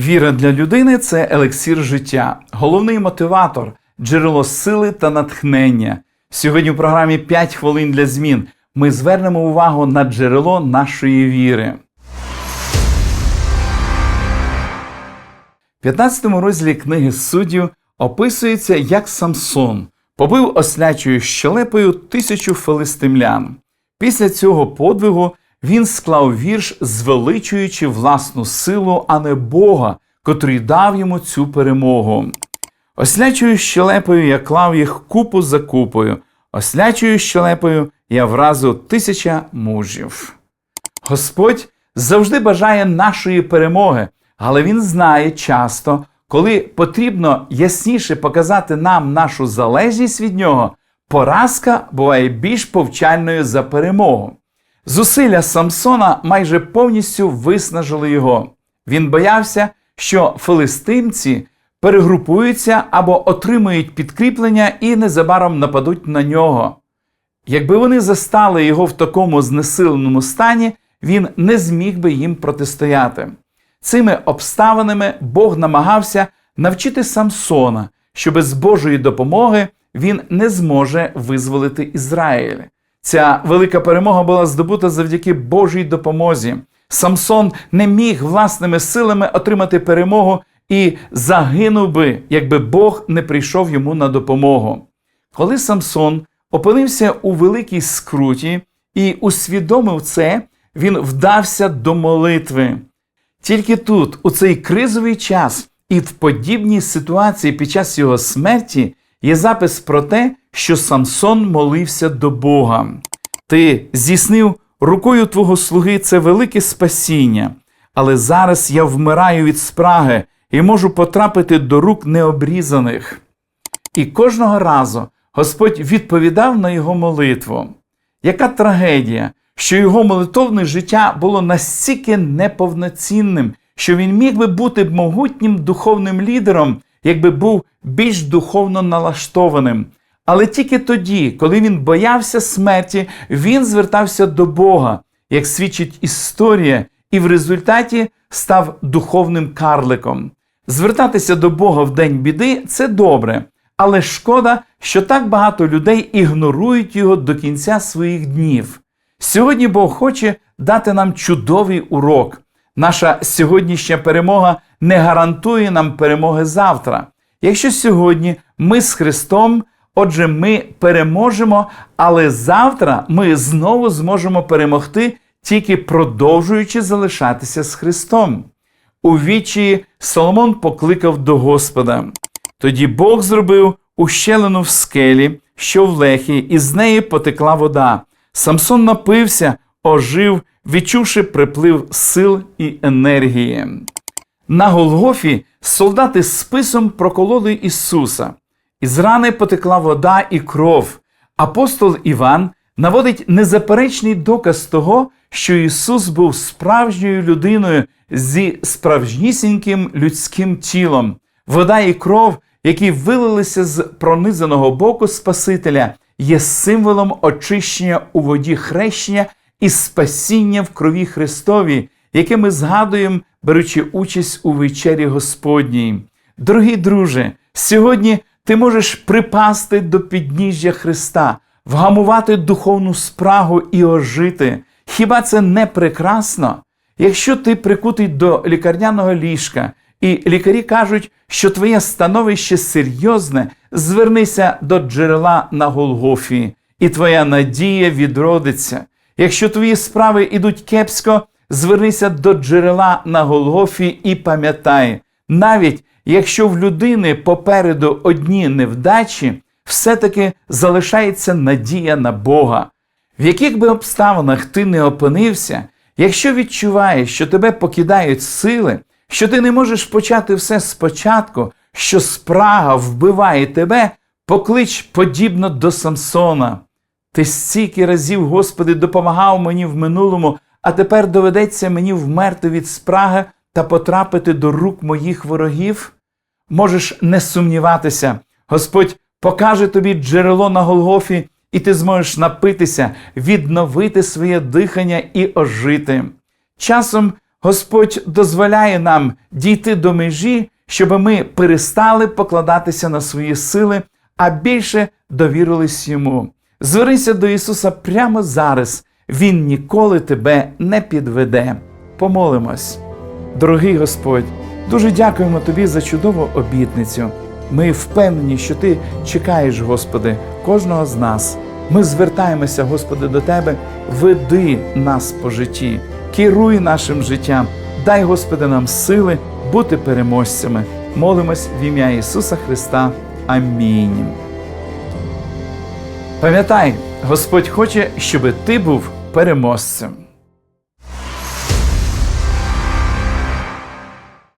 Віра для людини це елексір життя, головний мотиватор, джерело сили та натхнення. Сьогодні в програмі «5 хвилин для змін ми звернемо увагу на джерело нашої віри. В 15 розділі книги суддів описується, як Самсон побив ослячою щелепою тисячу филистимлян. Після цього подвигу він склав вірш, звеличуючи власну силу, а не Бога, котрий дав йому цю перемогу. Ослячою щелепою я клав їх купу за купою, ослячою щелепою я вразив тисяча мужів. Господь завжди бажає нашої перемоги, але Він знає часто, коли потрібно ясніше показати нам нашу залежність від нього, поразка буває більш повчальною за перемогу. Зусилля Самсона майже повністю виснажили його. Він боявся, що филистимці перегрупуються або отримують підкріплення і незабаром нападуть на нього. Якби вони застали його в такому знесиленому стані, він не зміг би їм протистояти. Цими обставинами Бог намагався навчити Самсона, що без Божої допомоги він не зможе визволити Ізраїль. Ця велика перемога була здобута завдяки Божій допомозі. Самсон не міг власними силами отримати перемогу і загинув би, якби Бог не прийшов йому на допомогу. Коли Самсон опинився у великій скруті і усвідомив це, він вдався до молитви. Тільки тут, у цей кризовий час і в подібній ситуації під час його смерті, є запис про те, що Самсон молився до Бога. Ти здійснив рукою твого слуги це велике спасіння, але зараз я вмираю від спраги і можу потрапити до рук необрізаних. І кожного разу Господь відповідав на його молитву. Яка трагедія, що його молитовне життя було настільки неповноцінним, що він міг би бути могутнім духовним лідером, якби був більш духовно налаштованим. Але тільки тоді, коли він боявся смерті, він звертався до Бога, як свідчить історія, і в результаті став духовним карликом. Звертатися до Бога в день біди це добре, але шкода, що так багато людей ігнорують його до кінця своїх днів. Сьогодні Бог хоче дати нам чудовий урок. Наша сьогоднішня перемога не гарантує нам перемоги завтра. Якщо сьогодні ми з Христом, отже, ми переможемо, але завтра ми знову зможемо перемогти, тільки продовжуючи залишатися з Христом. У вічі Соломон покликав до Господа. Тоді Бог зробив ущелину в скелі, що в лехі, і з неї потекла вода. Самсон напився, ожив, відчувши приплив сил і енергії. На Голгофі солдати списом прокололи Ісуса. Із рани потекла вода і кров. Апостол Іван наводить незаперечний доказ того, що Ісус був справжньою людиною зі справжнісіньким людським тілом. Вода і кров, які вилилися з пронизаного боку Спасителя, є символом очищення у воді хрещення і спасіння в крові Христові, яке ми згадуємо, беручи участь у вечері Господній. Дорогі друже, сьогодні ти можеш припасти до підніжжя Христа, вгамувати духовну спрагу і ожити. Хіба це не прекрасно? Якщо ти прикутий до лікарняного ліжка, і лікарі кажуть, що твоє становище серйозне, звернися до джерела на Голгофі, і твоя надія відродиться. Якщо твої справи ідуть кепсько, звернися до джерела на Голгофі і пам'ятай, навіть якщо в людини попереду одні невдачі, все-таки залишається надія на Бога. В яких би обставинах ти не опинився, якщо відчуваєш, що тебе покидають сили, що ти не можеш почати все спочатку, що спрага вбиває тебе, поклич подібно до Самсона. Ти стільки разів, Господи, допомагав мені в минулому, а тепер доведеться мені вмерти від спраги та потрапити до рук моїх ворогів. Можеш не сумніватися, Господь покаже тобі джерело на Голгофі, і ти зможеш напитися, відновити своє дихання і ожити. Часом Господь дозволяє нам дійти до межі, щоб ми перестали покладатися на свої сили, а більше довірились йому. Звернися до Ісуса прямо зараз. Він ніколи тебе не підведе. Помолимось. Дорогий Господь, дуже дякуємо Тобі за чудову обітницю. Ми впевнені, що Ти чекаєш, Господи, кожного з нас. Ми звертаємося, Господи, до Тебе, веди нас по житті, керуй нашим життям, дай, Господи, нам сили бути переможцями. Молимось в ім'я Ісуса Христа. Амінь. Пам'ятай, Господь хоче, щоб ти був переможцем.